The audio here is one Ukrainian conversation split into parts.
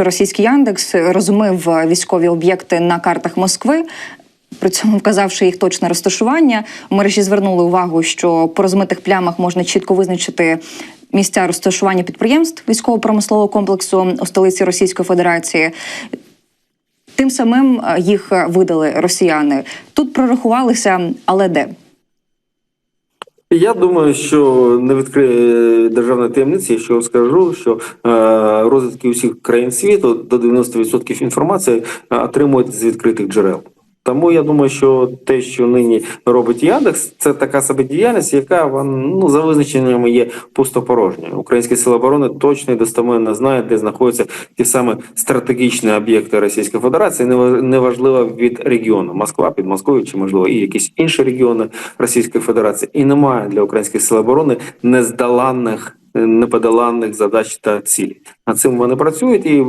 що російський Яндекс розумив військові об'єкти на картах Москви. При цьому вказавши їх точне розташування, мережі звернули увагу, що по розмитих плямах можна чітко визначити місця розташування підприємств військово-промислового комплексу у столиці Російської Федерації. Тим самим е, їх е, видали росіяни. Тут прорахувалися, але де? Я думаю, що не відкриє державної таємниці, якщо скажу, що розвитки розвідки усіх країн світу до 90% інформації е, отримують з відкритих джерел. Тому я думаю, що те, що нині робить Яндекс, це така собі діяльність, яка ну за визначеннями є пустопорожньою. Українські сили оборони точно і достеменно знають, де знаходяться ті саме стратегічні об'єкти Російської Федерації, неважливо від регіону Москва, під Москвою чи можливо і якісь інші регіони Російської Федерації. І немає для українських сил оборони нездоланних, неподоланних задач та цілей. Над цим вони працюють і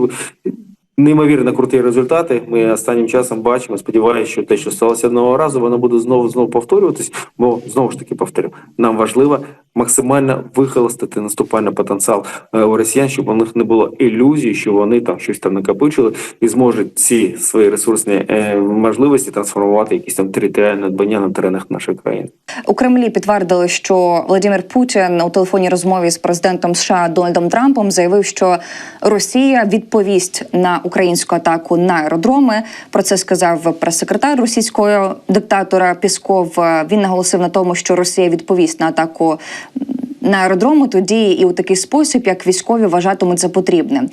Неймовірно круті результати. Ми останнім часом бачимо. Сподіваюся, що те, що сталося одного разу, воно буде знову знову повторюватись. Бо знову ж таки повторю, нам важливо максимально вихолостити наступальний потенціал е, у росіян, щоб у них не було ілюзій, що вони там щось там накопичили і зможуть ці свої ресурсні е, можливості трансформувати якісь там територіальні надбання на теренах нашої країни. У Кремлі підтвердили, що Владимир Путін у телефонній розмові з президентом США Дональдом Трампом заявив, що Росія відповість на українську атаку на аеродроми. Про це сказав прес-секретар російського диктатора Пісков. Він наголосив на тому, що Росія відповість на атаку. На аеродрому тоді і у такий спосіб, як військові вважатимуть за потрібне.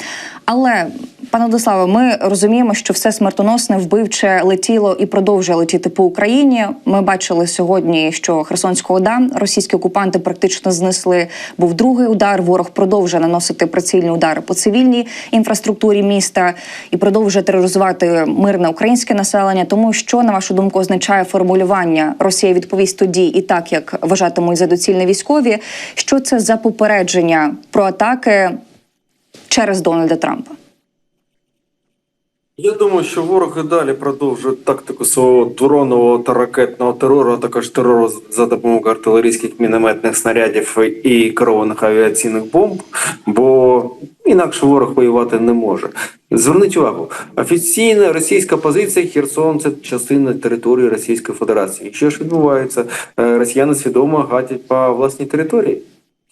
Але пане Владиславе, ми розуміємо, що все смертоносне вбивче летіло і продовжує летіти по Україні. Ми бачили сьогодні, що Херсонського ОДА російські окупанти практично знесли. Був другий удар. Ворог продовжує наносити прицільні удари по цивільній інфраструктурі міста і продовжує тероризувати мирне українське населення. Тому що на вашу думку означає формулювання Росія відповість тоді і так, як вважатимуть за доцільне військові. Що це за попередження про атаки через Дональда Трампа? Я думаю, що ворог і далі продовжує тактику свого дронового та ракетного терору, а також терору за допомогою артилерійських мінометних снарядів і керованих авіаційних бомб, бо інакше ворог воювати не може. Зверніть увагу, офіційна російська позиція Херсон це частина території Російської Федерації. Що ж відбувається? Е, Росіяни свідомо гатять по власній території.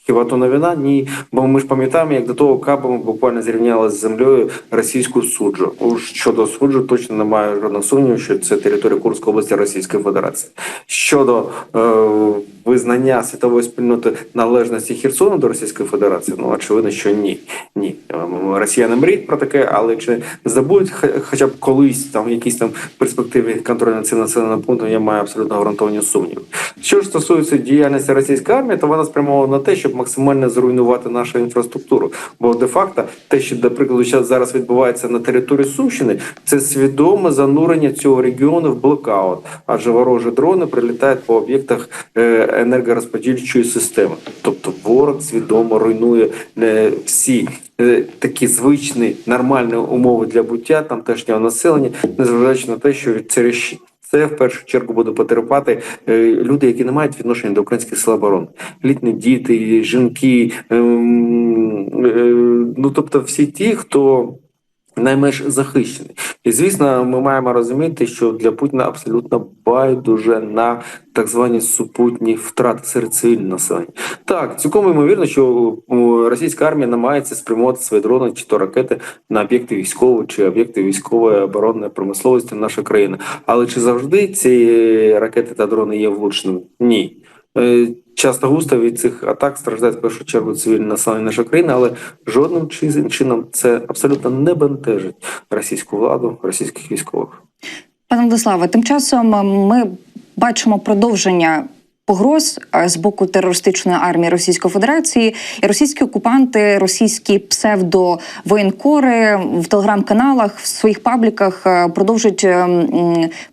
Хіба то новина? Ні. Бо ми ж пам'ятаємо, як до того кабами буквально зрівняли з землею російську суджу. Щодо суджу, точно немає жодного сумніву, що це територія Курської області Російської Федерації. Щодо е, визнання світової спільноти належності Херсону до Російської Федерації, ну очевидно, що ні. Ні. Ем, Росіяни мріють про таке, але чи здобудуть хо- хоча б колись там в якійсь там перспективі контроль над цим населеним пунктом, я маю абсолютно гарантовані сумніви. Що ж стосується діяльності російської армії, то вона спрямована на те, щоб максимально зруйнувати нашу інфраструктуру. Бо де-факто те, що до прикладу зараз відбувається на території Сумщини, це свідоме занурення цього регіону в блокаут, адже ворожі дрони прилітають по об'єктах е, енергорозподільчої системи. Тобто ворог свідомо руйнує е, всі. е, Такі звичні нормальні умови для буття тамтешнього населення, незважаючи на те, що це це в першу чергу буде потерпати е, люди, які не мають відношення до українських сил оборони, літні діти, жінки, ем, е, ну тобто всі ті, хто найменш захищений. І звісно, ми маємо розуміти, що для Путіна абсолютно байдуже на так звані супутні втрати серед цивільного населення. Так, цілком ймовірно, що російська армія намагається спрямувати свої дрони чи то ракети на об'єкти військової чи об'єкти військової оборонної промисловості нашої країни. Але чи завжди ці ракети та дрони є влучними? Ні. Часто густо від цих атак страждає в першу чергу цивільне населення нашої країни, але жодним чином це абсолютно не бентежить російську владу, російських військових. Пане Владиславе, тим часом е, ми бачимо продовження. Погроз з боку терористичної армії Російської Федерації і російські окупанти, російські псевдовоєнкори в телеграм-каналах в своїх пабліках продовжують е,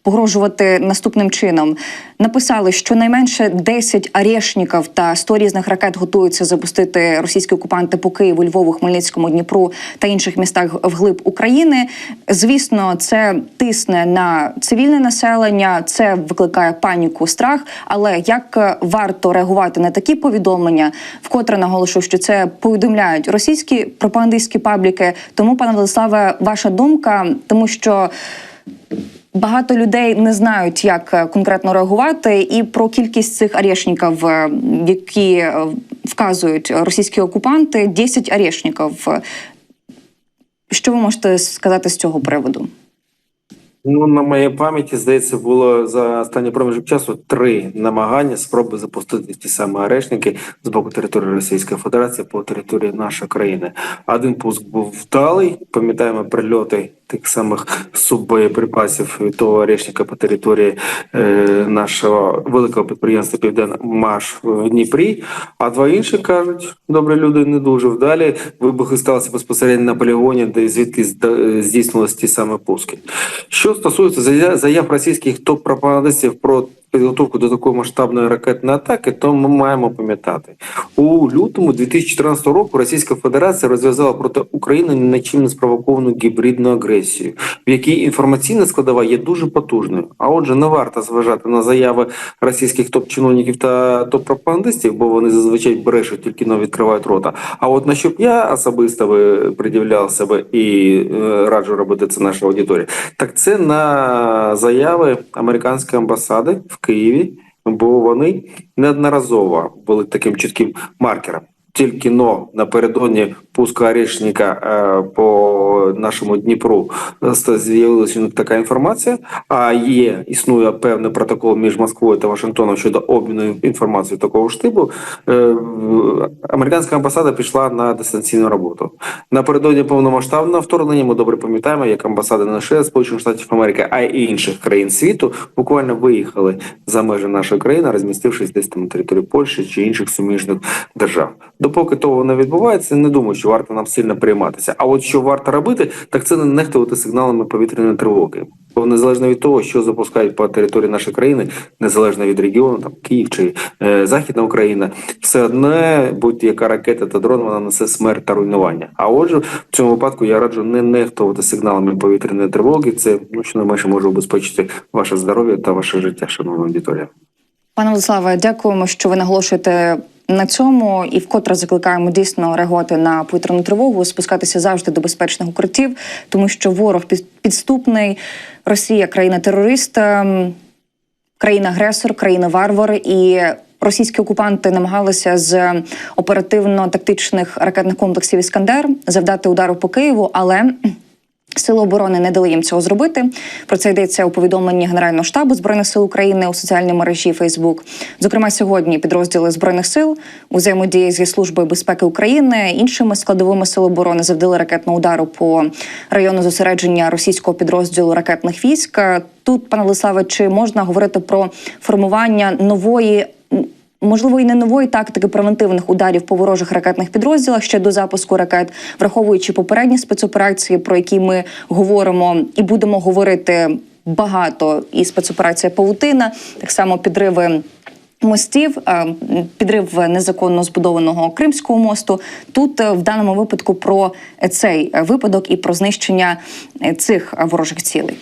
погрожувати наступним чином. Написали, що найменше 10 арешників та 100 різних ракет готуються запустити російські окупанти по Києву, Львову, Хмельницькому, Дніпру та інших містах вглиб України. Звісно, це тисне на цивільне населення, це викликає паніку, страх. Але як як е, варто реагувати на такі повідомлення? Вкотре наголошую, що це повідомляють російські пропагандистські пабліки. Тому, пане Владиславе, ваша думка, тому що. Багато людей не знають, як е, конкретно реагувати, і про кількість цих арешників, е, які вказують російські окупанти, 10 арешників. Що ви можете сказати з цього приводу? Ну, на моїй пам'яті, здається, було за останній проміжок часу три намагання спроби запустити ті самі арешники з боку території Російської Федерації по території нашої країни. Один пуск був вдалий. Пам'ятаємо прильоти тих самих суббоєприпасів того орешника по території е, нашого великого підприємства Південмаш в Дніпрі. А два інші кажуть, добрі люди не дуже вдалі. Вибухи сталися безпосередньо на полігоні, де звідки здійснились ті саме пуски. Що стосується зая- заяв російських топ-пропагандистів про підготовку до такої масштабної ракетної атаки, то ми маємо пам'ятати у лютому 2014 року Російська Федерація розв'язала проти України нічим не спровоковану гібридну агресію, в якій інформаційна складова є дуже потужною. А отже, не варто зважати на заяви російських топ-чиновників та топ-пропагандистів, бо вони зазвичай брешуть, тільки но відкривають рота. А от на що б я особисто би приділяв себе і е, раджу робити це наша аудиторія, так це на заяви американської амбасади в Києві, бо вони неодноразово були таким чітким маркером. Тільки но напередодні пуска Орешника е, по нашому Дніпру е, з'явилася така інформація. А є існує певний протокол між Москвою та Вашингтоном щодо обміну інформацією такого ж типу. Е, Американська амбасада пішла на дистанційну роботу. Напередодні повномасштабного вторгнення ми добре пам'ятаємо, як амбасади не лише Сполучених Штатів Америки, а й інших країн світу буквально виїхали за межі нашої країни, розмістившись десь там на території Польщі чи інших суміжних держав. Допоки того не відбувається, не думаю, що варто нам сильно прийматися. А от що варто робити, так це не нехтувати сигналами повітряної тривоги. Бо незалежно від того, що запускають по території нашої країни, незалежно від регіону, там Київ чи е, Західна Україна, все одне будь-яка ракета та дрон вона несе смерть та руйнування. А отже, в цьому випадку я раджу не нехтувати сигналами повітряної тривоги. Це ну що найменше може убезпечити ваше здоров'я та ваше життя, шановна аудиторія. Пане Владиславе, дякуємо, що ви наголошуєте на цьому і вкотре закликаємо дійсно реагувати на повітряну тривогу, спускатися завжди до безпечних укриттів, тому що ворог під- підступний, Росія країна-терорист, ем, країна-агресор, країна-варвар і. Російські окупанти намагалися з оперативно-тактичних ракетних комплексів Іскандер завдати удару по Києву, але Сили оборони не дали їм цього зробити. Про це йдеться у повідомленні Генерального штабу збройних сил України у соціальній мережі Фейсбук. Зокрема, сьогодні підрозділи збройних сил у взаємодії зі службою безпеки України іншими складовими сил оборони завдали ракетного удару по району зосередження російського підрозділу ракетних військ. Тут, пане Лиславе, чи можна говорити про формування нової? Можливо, і не нової тактики превентивних ударів по ворожих ракетних підрозділах ще до запуску ракет, враховуючи попередні спецоперації, про які ми говоримо і будемо говорити багато. І спецоперація Павутина, так само підриви. Мостів, е, підрив незаконно збудованого Кримського мосту. Тут е, в даному випадку про цей випадок і про знищення е, цих ворожих цілей.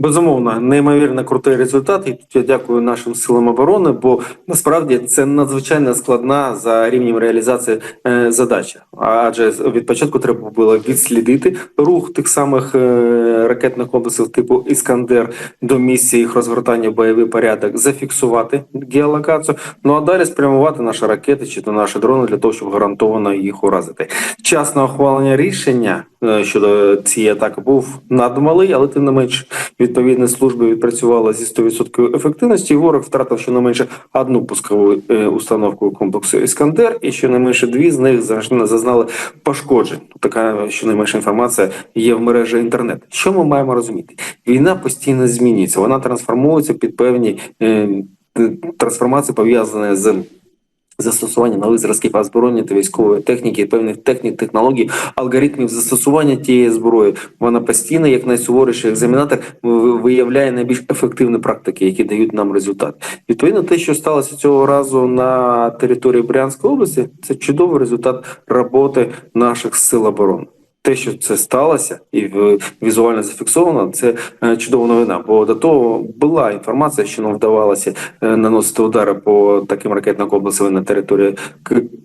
Безумовно, неймовірно крутий результат. І тут я дякую нашим силам оборони, бо насправді це надзвичайно складна за рівнем реалізації е, задача. Адже від початку треба було відслідити рух тих самих е, ракетних комплексів типу Іскандер до місця їх розгортання бойовий порядок, зафіксувати геолокацію. Ну а далі спрямувати наші ракети чи то наші дрони для того, щоб гарантовано їх уразити. Час на ухвалення рішення е, щодо цієї атаки був надмалий, але тим не менш відповідні служби відпрацювали зі 100% ефективності. Ворог втратив щонайменше одну пускову е, установку комплексу Іскандер, і щонайменше дві з них зазнали пошкоджень. Така щонайменша інформація є в мережі інтернет. Що ми маємо розуміти? Війна постійно змінюється, вона трансформується під певні е, трансформації, пов'язані з застосування нових зразків озброєння та військової техніки, певних технік, технологій, алгоритмів застосування тієї зброї. Вона постійно, як найсуворіший екзаменатор, виявляє найбільш ефективні практики, які дають нам результат. Відповідно, те, що сталося цього разу на території Брянської області, це чудовий результат роботи наших сил оборони. Те, що це сталося, і візуально зафіксовано, це е, чудова новина. Бо до того була інформація, що нам вдавалося е, наносити удари по таким ракетним комплексам на території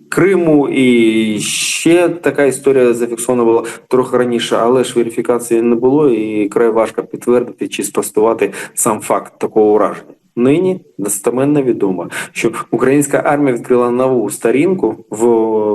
Криму. І ще така історія зафіксована була трохи раніше, але ж верифікації не було, і край важко підтвердити чи спростувати сам факт такого ураження. Нині достеменно відомо, що українська армія відкрила нову сторінку в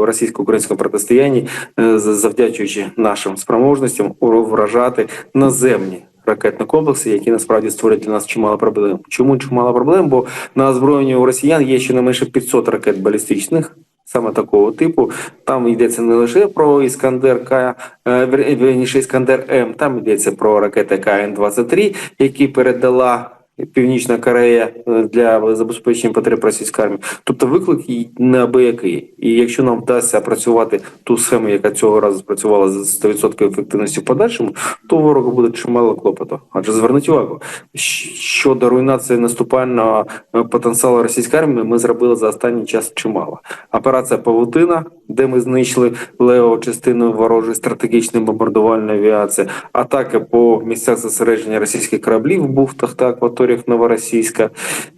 російсько-українському протистоянні, е, завдячуючи нашим спроможностям вражати наземні. Ракетні комплекси, які насправді створюють для нас чимало проблем. Чому чимало проблем? Бо на озброєнні у росіян є щонайменше 500 ракет балістичних, саме такого типу. Там йдеться не лише про Іскандер К, е, вірніше Іскандер М, там йдеться про ракети КН-23, які передала Північна Корея е, для забезпечення потреб російської армії. Тобто виклик неабиякий. І якщо нам вдасться працювати ту схему, яка цього разу спрацювала з 100% ефективністю в подальшому, то ворога буде чимало клопоту. Адже зверніть увагу, щодо руйнації наступального е, потенціалу російської армії, ми зробили за останній час чимало. Операція Павутина, де ми знищили леву частину ворожої стратегічної бомбардувальної авіації, атаки по місцях зосередження російських кораблів в бухтах та акваторіях Новоросійська,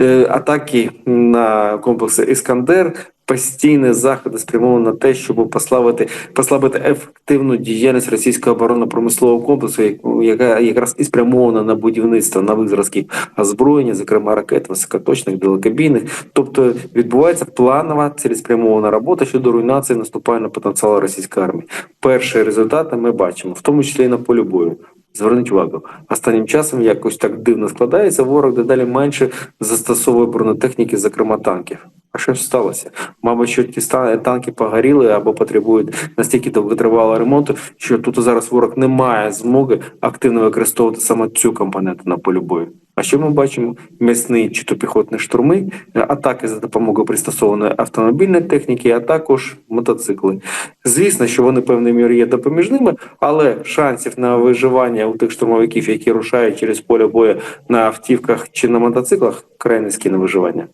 е, атаки на комплекси Іскандер. Постійні заходи спрямовані на те, щоб послабити, послабити ефективну діяльність російського оборонно-промислового комплексу, яка якраз і спрямована на будівництво нових зразків озброєння, зокрема ракет високоточних, далекобійних. Тобто відбувається планова цілеспрямована робота щодо руйнації наступального потенціалу російської армії. Перші результати ми бачимо, в тому числі і на полі бою. Зверніть увагу, останнім часом якось так дивно складається. Ворог дедалі менше застосовує бронетехніки, зокрема танків. А що ж сталося? Мабуть, що ті танки погоріли або потребують настільки довготривалого ремонту, що тут зараз ворог не має змоги активно використовувати саме цю компоненту на полі бою. А що ми бачимо? М'ясні чи то піхотні штурми, е, атаки за допомогою пристосованої автомобільної техніки, а також мотоцикли. Звісно, що вони певною мірою є допоміжними, але шансів на виживання у тих штурмовиків, які рушають через поле бою на автівках чи на мотоциклах, край низькі на виживання.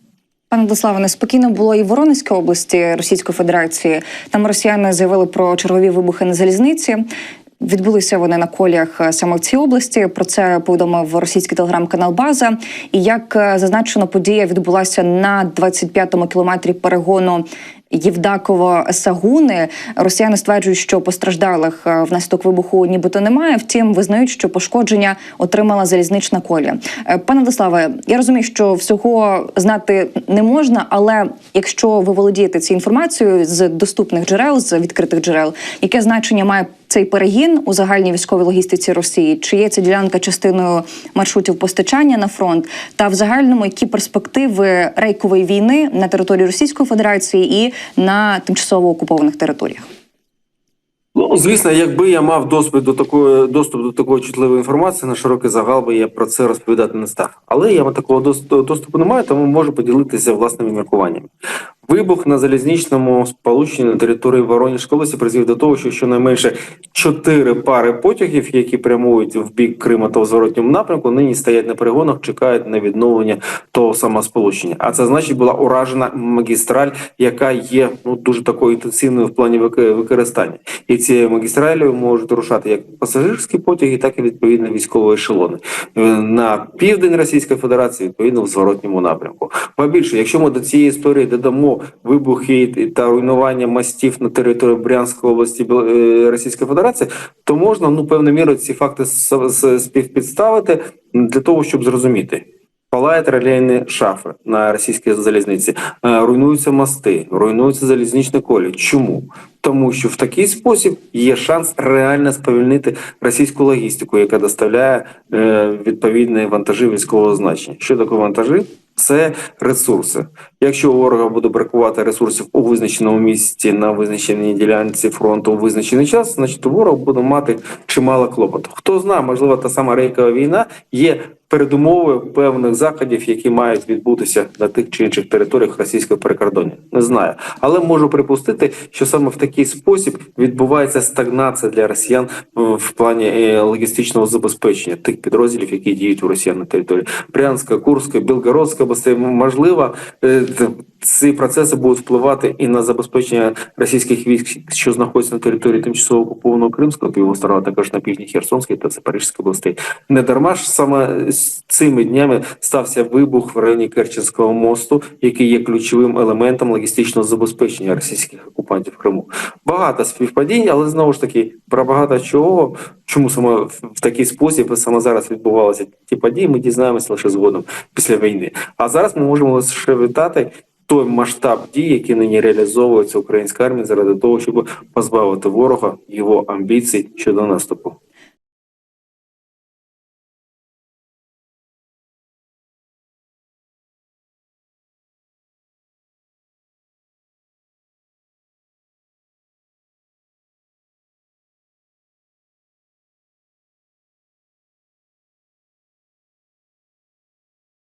Пане Дославе, неспокійно було і в Воронезькій області Російської Федерації. Там росіяни заявили про чергові вибухи на залізниці. Відбулися вони на коліях е, саме в цій області. Про це повідомив російський телеграм-канал База. І як е, зазначено, подія відбулася на 25-му кілометрі перегону. Євдаково Сагуни росіяни стверджують, що постраждалих е, внаслідок вибуху нібито немає. Втім, визнають, що пошкодження отримала залізнична колія. Е, Пане Дославе, я розумію, що всього знати не можна, але якщо ви володієте цією інформацією з доступних джерел, з відкритих джерел, яке значення має цей перегін у загальній військовій логістиці Росії? Чи є ця ділянка частиною маршрутів постачання на фронт? Та в загальному які перспективи рейкової війни на території Російської Федерації і на тимчасово окупованих територіях? Ну, звісно, якби я мав доступ до такої доступ до такої чутливої інформації на широкий загал, би я про це розповідати не став. Але я такого доступу не маю, тому можу поділитися власними міркуваннями. Вибух на залізничному сполученні на території Воронежської області призвів до того, що щонайменше чотири пари потягів, які прямують в бік Криму та в зворотньому напрямку, нині стоять на перегонах, чекають на відновлення того самого сполучення. А це значить була уражена магістраль, яка є ну дуже такою інтенсивною в плані використання. І цією магістралью можуть рушати як пасажирські потяги, так і відповідно військові ешелони на південь Російської Федерації, відповідно в зворотньому напрямку. Ба більше, якщо ми до цієї історії додамо вибухи та руйнування мостів на території Брянської області е, Російської Федерації, то можна ну певною мірою ці факти співпідставити для того, щоб зрозуміти. Палають релейні шафи на російській залізниці, е, руйнуються мости, руйнуються залізничні колі. Чому? Тому що в такий спосіб є шанс реально сповільнити російську логістику, яка доставляє е, відповідні вантажі військового значення. Що таке вантажі? Це ресурси. Якщо ворога буде бракувати ресурсів у визначеному місці на визначеній ділянці фронту у визначений час, значить ворог буде мати чимало клопоту. Хто знає, можливо, та сама рейкова війна є передумовою певних заходів, які мають відбутися на тих чи інших територіях російського перекордоння. Не знаю, але можу припустити, що саме в такий спосіб відбувається стагнація для росіян е, в плані е, логістичного забезпечення тих підрозділів, які діють у росіян на території Брянська, Курська, Білгородська областей. Можливо, е, т- ці процеси будуть впливати і на забезпечення російських військ, що знаходяться на території тимчасово окупованого Кримського півострова, також на півдні Херсонської та Запорізької областей. Не дарма ж саме цими днями стався вибух в районі Керченського мосту, який є ключовим елементом логістичного забезпечення російських окупантів Криму. Багато співпадінь, але знову ж таки про багато чого, чому саме в такий спосіб саме зараз відбувалися ті події, ми дізнаємося лише згодом після війни. А зараз ми можемо лише вітати той масштаб дій, які нині реалізовується українська армія заради того, щоб позбавити ворога його амбіцій щодо наступу.